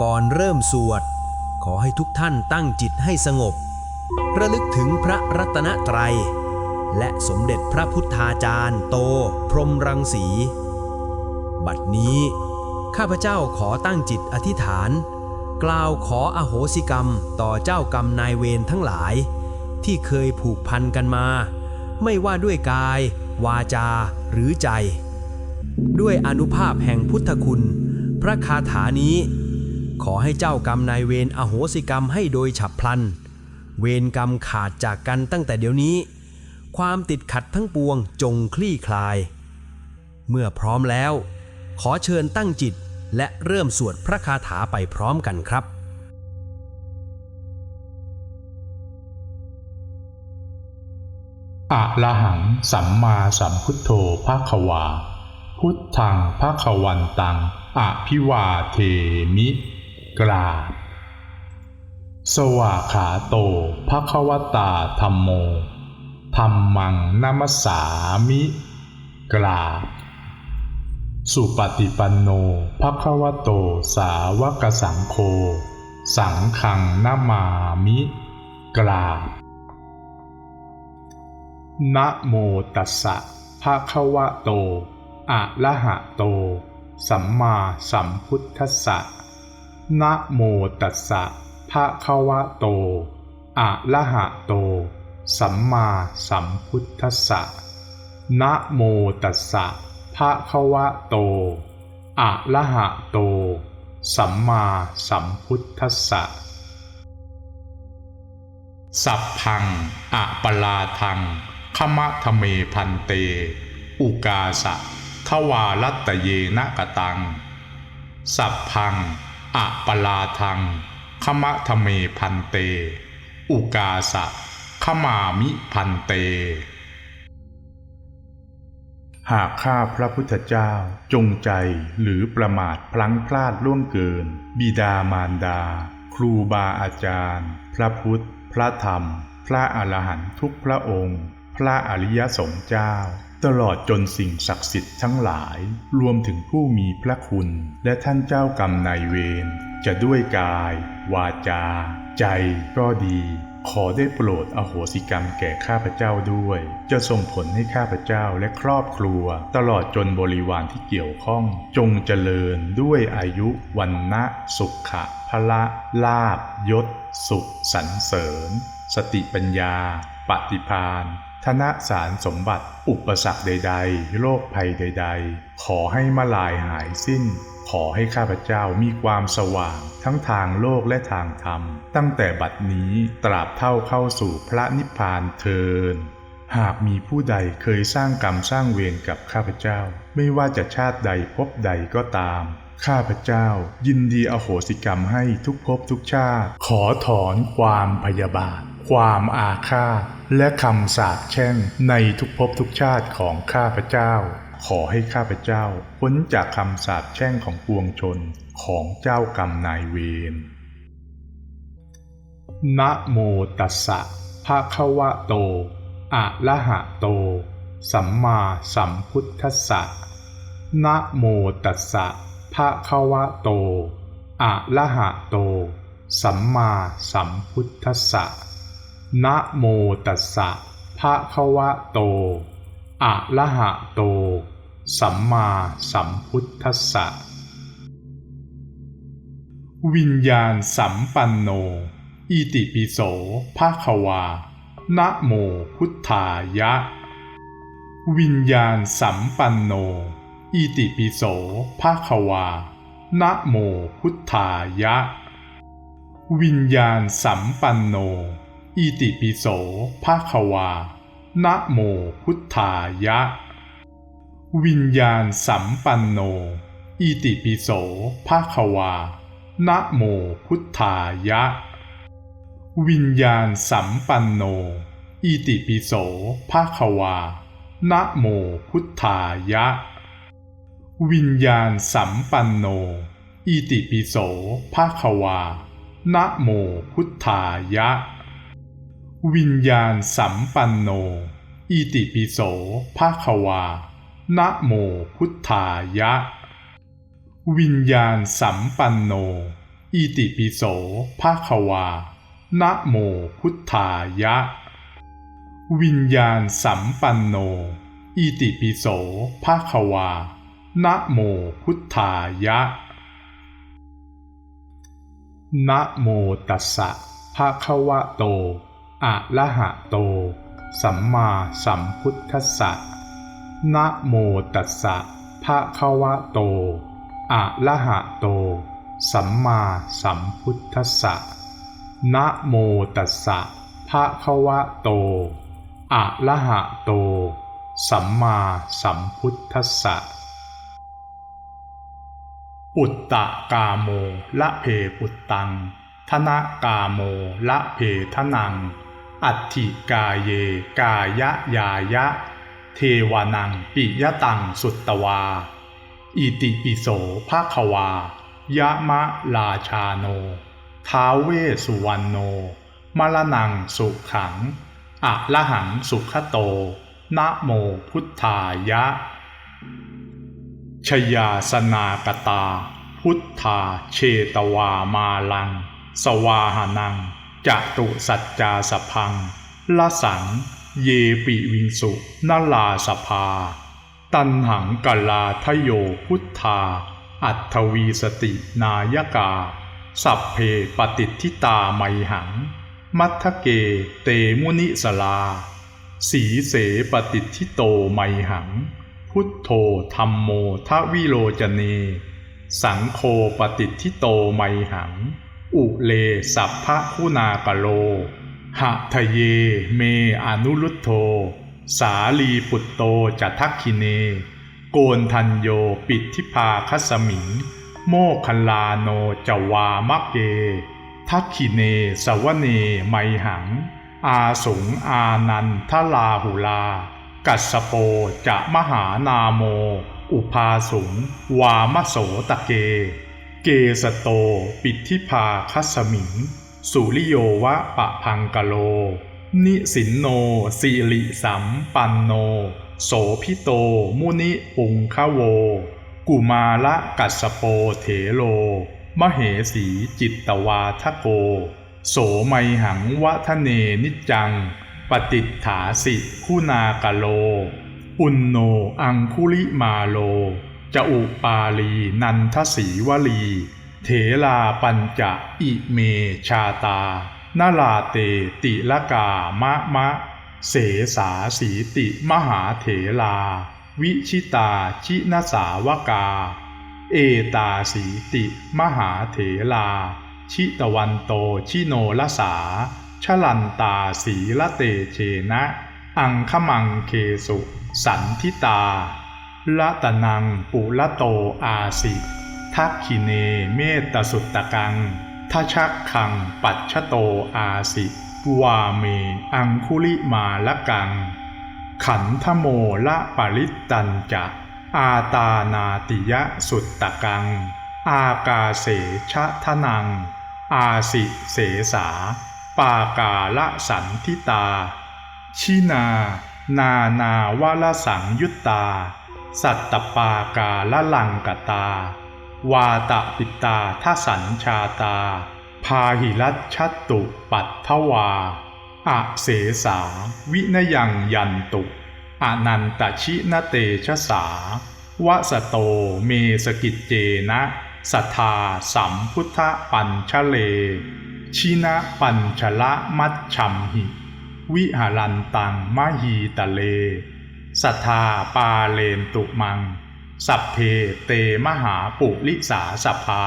ก่อนเริ่มสวด ขอให้ทุกท่านตั้งจิตให้สงบ ระลึกถึงพระรัตนตรัย และสมเด็จพระพุทธาจารย์โตพรหมรังสี บัดนี้ ข้าพเจ้าขอตั้งจิตอธิษฐาน กล่าวขออโหสิกรรมต่อเจ้ากรรมนายเวรทั้งหลาย ที่เคยผูกพันกันมา ไม่ว่าด้วยกาย วาจาหรือใจ ด้วยอนุภาพแห่งพุทธคุณ พระคาถานี้ ขอให้เจ้ากรรมนายเวรอโหสิกรรมให้โดยฉับพลัน เวรกรรมขาดจากกันตั้งแต่เดี๋ยวนี้ ความติดขัดทั้งปวงจงคลี่คลาย เมื่อพร้อมแล้ว ขอเชิญตั้งจิตและเริ่มสวดพระคาถาไปพร้อมกันครับอะระหังสัมมาสัมพุทโธภะคะวา พุทธังภะคะวันตังอะพิวาเทมิ กราบ สวาขาโตภะคะวตาธรรมโมธรรมังนัมสสามิ กราบ สุปฏิปันโนภะคะวโตสาวกสังโฆสังฆังนามามิ กราบนะโมตัสสะภะคะวะโต อะระหะโต สัมมาสัมพุทธัสสะ นะโมตัสสะภะคะวะโต อะระหะโต สัมมาสัมพุทธัสสะนะโมตัสสะภะคะวะโต อะระหะโต สัมมาสัมพุทธัสสะ สัพพังอะปลาทังขมะทะเมพันเต อุกาสะทวารัตตเยนะกตัง สัพพัง อะปลาทัง ขมะทะเมพันเต อุกาสะ ขมามิพันเต หากข้าพระพุทธเจ้าจงใจหรือประมาทพลั้งพลาดล่วงเกิน บิดามารดา ครูบาอาจารย์ พระพุทธ พระธรรม พระอรหันต์ทุกพระองค์ พระอริยสงฆ์เจ้า ตลอดจนสิ่งศักดิ์สิทธิ์ทั้งหลายรวมถึงผู้มีพระคุณ และท่านเจ้ากรรมนายเวรจะด้วยกาย วาจา ใจก็ดี ขอได้โปรดอโหสิกรรมแก่ข้าพเจ้าด้วย จะส่งผลให้ข้าพเจ้าและครอบครัว ตลอดจนบริวารที่เกี่ยวข้อง จงเจริญด้วยอายุวันนะสุขะพละลาบยศ สุขสรรเสริญ สติปัญญา ปฏิพาน ธนสารสมบัติ อุปสรรคใด ๆ โรคภัยใด ๆ ขอให้มาลายหายสิ้น ขอให้ข้าพเจ้ามีความสว่าง ทั้งทางโลกและทางธรรม ตั้งแต่บัดนี้ตราบเท่าเข้าสู่พระนิพพานเทินหากมีผู้ใดเคยสร้างกรรมสร้างเวรกับข้าพเจ้า ไม่ว่าจะชาติใดภพใดก็ตาม ข้าพเจ้า ยินดีอโหสิกรรมให้ทุกภพทุกชาติ ขอถอนความพยาบาท ความอาฆาตและคำสาปแช่งในทุกภพทุกชาติของข้าพเจ้า ขอให้ข้าพเจ้าพ้นจากคำสาปแช่งของปวงชนของเจ้ากรรมนายเวรนะโมตัสสะภะคะวะโต อะระหะโต สัมมาสัมพุทธัสสะนะโมตัสสะภะคะวะโต อะระหะโต สัมมาสัมพุทธัสสะ นะโมตัสสะภะคะวะโต อะระหะโต สัมมาสัมพุทธัสสะ วิญญาณสัมปันโน อิติปิโสภาควา นะโมพุทธายะ วิญญาณสัมปันโน อิติปิโสภาควา นะโมพุทธายะ วิญญาณสัมปันโน อิติปิโสภาควา นะโมพุทธายะ วิญญาณสัมปันโน อิติปิโสภาควา นะโมพุทธายะ วิญญาณสัมปันโน อิติปิโสภาควา นะโมพุทธายะ วิญญาณสัมปันโน อิติปิโสภาควา นะโมพุทธายะ วิญญาณสัมปันโน อิติปิโสภาควา นะโมพุทธายะ วิญญาณสัมปันโน อิติปิโสภาควา นะโมพุทธายะ วิญญาณสัมปันโน อิติปิโสภาควา นะโมพุทธายะ นะโมตัสสะภะคะวะโต อะระหะโต สัมมาสัมพุทธัสสะนะโมตัสสะภะคะวะโตอะระหะโต สัมมาสัมพุทธัสสะนะโมตัสสะภะคะวะโตอะระหะโต สัมมาสัมพุทธัสสะปุตตะกาโมละเพปุตตัง ธนกาโมละเพทนัง อัตถิกาเย กายะยายะ เทวานังปิยตังสุตตวา อิติปิโสภาควายะมะราชาโน ท้าเวสุวรรณโน มรนังสุขังอะละหังสุขโต นะโมพุทธายะ ชยาสนากตา พุทธาเชตวามาลัง สวาหานัง จตุสัจจาสพังละสัง เยปิวิงสุนลาสภา ตันหังกลาทโยพุทธา อัตถวีสตินายกา สัพเพปฏิทิตาไมหัง มัทเกเตมุนิสลา สีเสปฏิทิโตไมหัง พุทโธธรรมโมทวิโลจเน สังโฆปฏิทิโตไมหัง อุเลสัพพะคุณากะโล หะทะเยเมอนุรุตโธสาลีปุตโตจะทักคิเน โกนทันโยปิทิพาคสมิง โมคคัลลาโนจวามะเก ทักขิเนสวเนไมหัง อาสงอานันทลาหุลา กัสโปจะมหานาโม อุปาสงวามโสตะเก เกสโต ปิทิพาคัสมิง สุริโยวะปะพังกะโล นิสินโนสิริสัมปันโน โสพิโต มุนิปุงคะโว กุมาละกัสโปเถโล มเหสีจิตตวาทโก โสไมหังวะทะเนนิจจัง ปฏิฐาสิคุณากะโล อุนโนอังคุลิมาโล จะอุปาลีนันทสีวลี เถลาปัญจะอิเมชาตานาลาเตติละกามะมะ เสสาสีติมหาเถลา วิชิตาชินสาวกา เอตาสีติมหาเถลา ชิตวันโตชิโนลสาชลันตาสีละเตเชนะ อังคมังเคสุ สันทิตา ละตะนังปุละโตอาสิทักขิเนเมตสุตตะกังทชักขังปัจฉโตอาสิวาเมอังคุลิมาละกัง ขันธโมละปริตตันจะอาตานาติยะสุตตะกัง อากาเสชะทะนัง อาสิเสสา ปากาละสันทิตา ชินา นานาวะละสังยุตตา สัตตปากาละลังกตา วาตะปิตาทสัญชาตา พาหิรัชชัตตุปัตถวาอะเสสา วินยังยันตุอนันตชินเตชะสาวะสโตเมสกิจเจนะสัทธาสัมพุทธปัญชเล ชินะปัญชละมัชชัมหิ วิหารันตังมหีตะเล สัทธาปาเลนตุมัง สัพเพเตมหาปุริสาสภา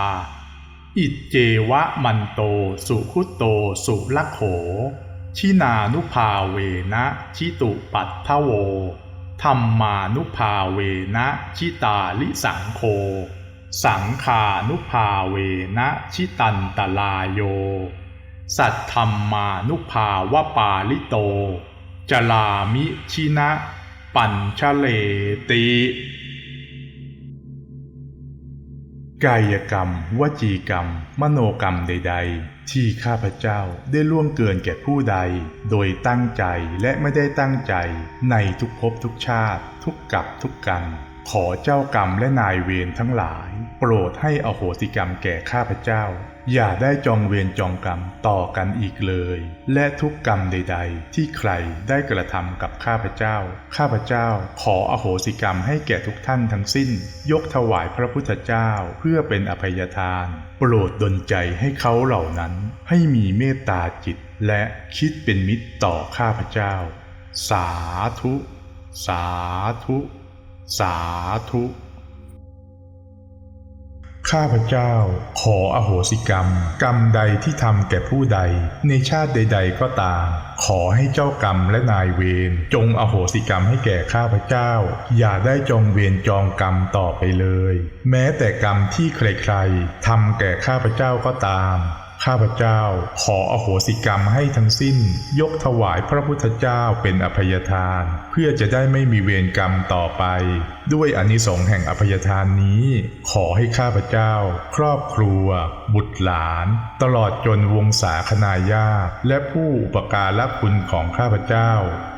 อิจเจวะมันโตสุขุโตสุลโข ชินานุภาเวนะชิตุปัตถโวธรรมานุภาเวนะชิตาลิสังโค สังขานุภาเวนะชิตันตลาโย สัทธรรมานุภาวปาลิโต จลามิชินะ ปัญชเลติ กายกรรม วจีกรรม มโนกรรมใด ๆ ที่ข้าพเจ้าได้ล่วงเกินแก่ผู้ใด โดยตั้งใจและไม่ได้ตั้งใจ ในทุกภพทุกชาติ ทุกกับทุกกัน ขอเจ้ากรรมและนายเวรทั้งหลาย โปรดให้อโหสิกรรมแก่ข้าพเจ้า อย่าได้จองเวรจองกรรมต่อกันอีกเลย และทุกกรรมใด ๆ ที่ใครได้กระทำกับข้าพเจ้า ข้าพเจ้าขออโหสิกรรมให้แก่ทุกท่านทั้งสิ้น ยกถวายพระพุทธเจ้าเพื่อเป็นอภัยทาน โปรดดลใจให้เขาเหล่านั้น ให้มีเมตตาจิต และคิดเป็นมิตรต่อข้าพเจ้า สาธุ สาธุ สาธุ ข้าพเจ้า ขออโหสิกรรม กรรมใดที่ทำแก่ผู้ใด ในชาติใด ๆ ก็ตาม ขอให้เจ้ากรรมและนายเวรจงอโหสิกรรมให้แก่ข้าพเจ้า อย่าได้จองเวรจองกรรมต่อไปเลย แม้แต่กรรมที่ใครๆทำแก่ข้าพเจ้าก็ตาม ข้าพเจ้าขออโหสิกรรมให้ทั้งสิ้น ยกถวายพระพุทธเจ้าเป็นอภัยทาน เพื่อจะได้ไม่มีเวรกรรมต่อไป ด้วยอานิสงส์แห่งอภัยทานนี้ ขอให้ข้าพเจ้า ครอบครัว บุตรหลาน ตลอดจนวงศาคณาญาติและผู้อุปการะคุณของข้าพเจ้า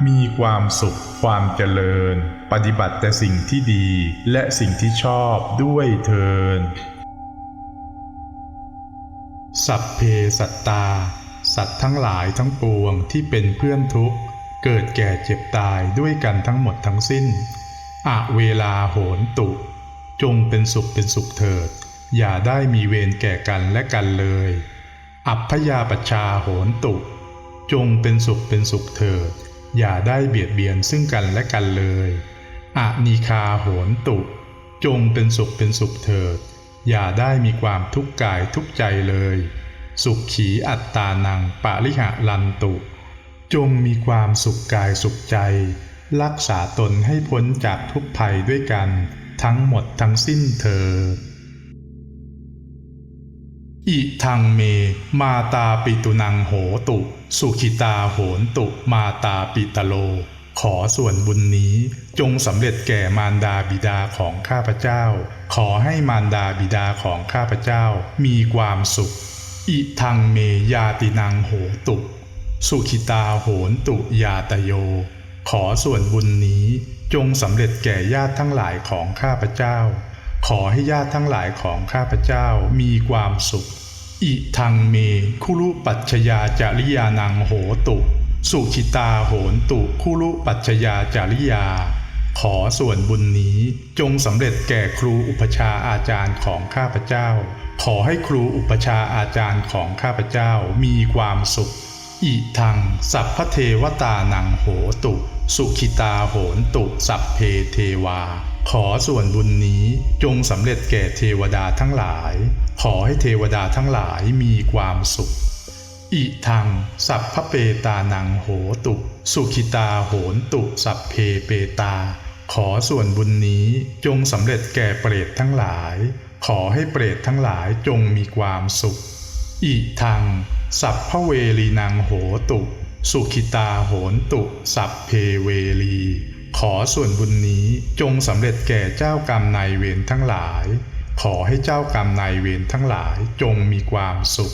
มีความสุข ความเจริญ ปฏิบัติแต่สิ่งที่ดีและสิ่งที่ชอบด้วยเทิน สัพเพสัตตา สัตว์ทั้งหลายทั้งปวงที่เป็นเพื่อนทุกข์ เกิดแก่เจ็บตายด้วยกันทั้งหมดทั้งสิ้นอะเวลาโหนตุ จงเป็นสุขเป็นสุขเถิด อย่าได้มีเวรแก่กันและกันเลย อัพยาปชชาโหนตุ จงเป็นสุขเป็นสุขเถิด อย่าได้เบียดเบียนซึ่งกันและกันเลยอะนีคาโหนตุ จงเป็นสุขเป็นสุขเถิด อย่าได้มีความทุกข์กายทุกใจเลย สุขขีอัตตานังปาริหะลันตุ จงมีความสุขกายสุขใจ รักษาตนให้พ้นจากทุกภัยด้วยกันทั้งหมดทั้งสิ้นเธอ อิทังเม มาตาปิตุนังโหตุ สุขิตาโหนตุมาตาปิตโล ขอส่วนบุญนี้จงสำเร็จแก่มารดาบิดาของข้าพเจ้า ขอให้มารดาบิดาของข้าพเจ้ามีความสุข อิทังเมยาตินังโหตุ สุขิตาโหนตุยาตโย ขอส่วนบุญนี้จงสำเร็จแก่ญาติทั้งหลายของข้าพเจ้า ขอให้ญาติทั้งหลายของข้าพเจ้ามีความสุข อิทังเมคุรุปัชยาจาริยานังโหตุ สุขิตาโหนตุคุรุปัชชยาจาริยา ขอส่วนบุญนี้จงสำเร็จแก่ครูอุปชาอาจารย์ของข้าพเจ้า ขอให้ครูอุปชาอาจารย์ของข้าพเจ้ามีความสุข อิทัง สัพพเทวตานังโหตุ สุขิตาโหนตุ สัพเพเทวา ขอส่วนบุญนี้จงสำเร็จแก่เทวดาทั้งหลาย ขอให้เทวดาทั้งหลายมีความสุข อิทัง สัพพเปตานังโหตุ สุขิตาโหนตุ สัพเพเปตา ขอส่วนบุญนี้จงสำเร็จแก่เปรตทั้งหลาย ขอให้เปรตทั้งหลายจงมีความสุข อิทัง สัพพเวลีนังโหตุ สุขิตาโหนตุ สัพเพเวลีขอส่วนบุญนี้จงสำเร็จแก่เจ้ากรรมนายเวรทั้งหลาย ขอให้เจ้ากรรมนายเวรทั้งหลายจงมีความสุข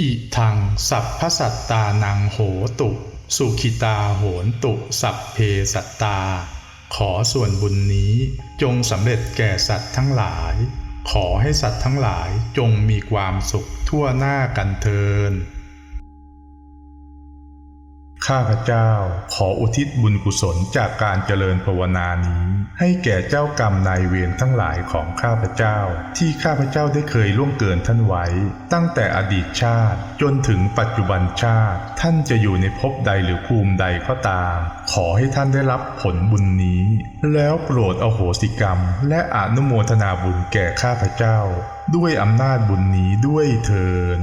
อิทังสัพพสัตตานังโหตุ สุขิตาโหนตุสัพเพสัตตา ขอส่วนบุญนี้จงสำเร็จแก่สัตว์ทั้งหลาย ขอให้สัตว์ทั้งหลายจงมีความสุขทั่วหน้ากันเทิน ข้าพเจ้าขออุทิศบุญกุศลจากการเจริญภาวนานี้ ให้แก่เจ้ากรรมนายเวรทั้งหลายของข้าพเจ้า ที่ข้าพเจ้าได้เคยล่วงเกินท่านไว้ ตั้งแต่อดีตชาติ จนถึงปัจจุบันชาติ ท่านจะอยู่ในภพใดหรือภูมิใดก็ตาม ขอให้ท่านได้รับผลบุญนี้ แล้วโปรดอโหสิกรรม และอนุโมทนาบุญแก่ข้าพเจ้า ด้วยอำนาจบุญนี้ด้วยเทิน